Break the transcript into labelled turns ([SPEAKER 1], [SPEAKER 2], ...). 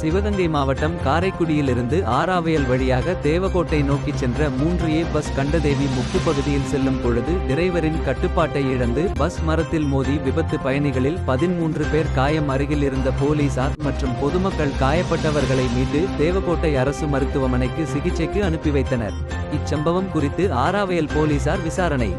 [SPEAKER 1] சிவகங்கை மாவட்டம் காரைக்குடியிலிருந்து ஆறாவயல் வழியாக தேவகோட்டை நோக்கிச் சென்ற மூன்று ஏ பஸ் கண்டதேவி முக்கு பகுதியில் செல்லும் பொழுது டிரைவரின் கட்டுப்பாட்டை இழந்து பஸ் மரத்தில் மோதி விபத்து பயணிகளில் பதிமூன்று பேர் காயம் அருகில் இருந்த போலீசார் மற்றும் பொதுமக்கள் காயப்பட்டவர்களை மீட்டு தேவகோட்டை அரசு மருத்துவமனைக்கு சிகிச்சைக்கு அனுப்பி வைத்தனர். இச்சம்பவம் குறித்து ஆறாவயல் போலீசார் விசாரணை.